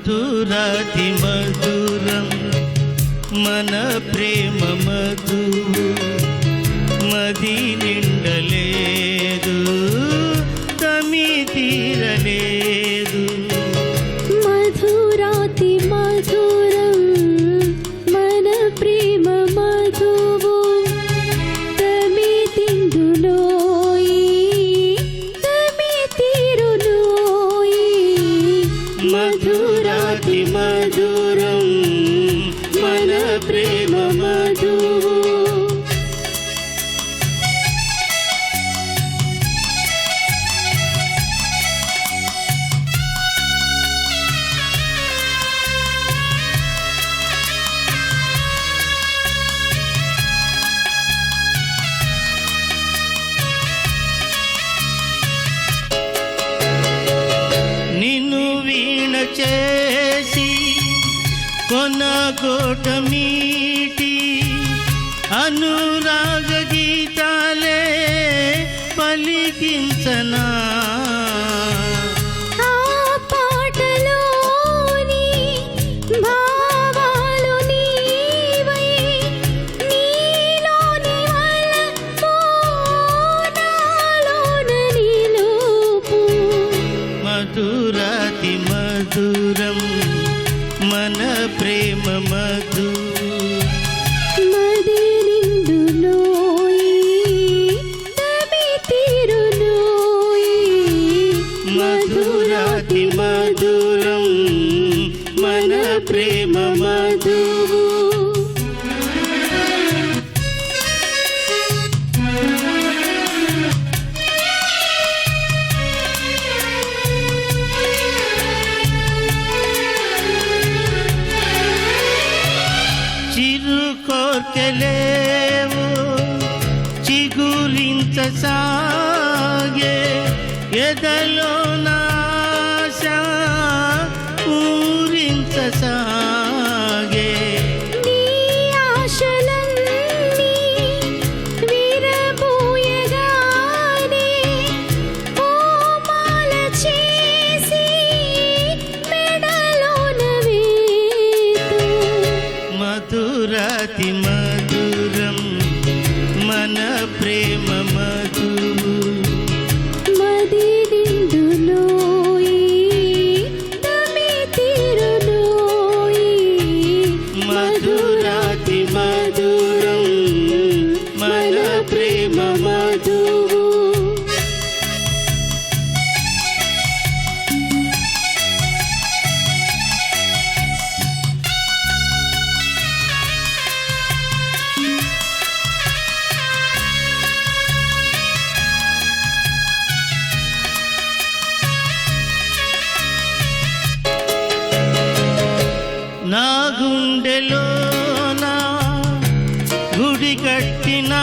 మధురాతి మధురం మన ప్రేమ మధు ప్రేమమా? కొనగోట మీటి అనురాగ గీతాలే పలికించనా? మధురాతి మధురం మన ప్రేమ మధువు చిరు కోర్కెలేవు చిగురించ సాగే ఎదలో నాశ పూరించ సాగే నీ ఆశలన్నీ విరబూయగానే పూమాల చేసి మెడలోన వేతు మధురాతి మధురం మన ప్రేమ మధువు నా గుండెలో నా గుడి కట్టినా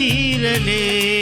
தீரலே.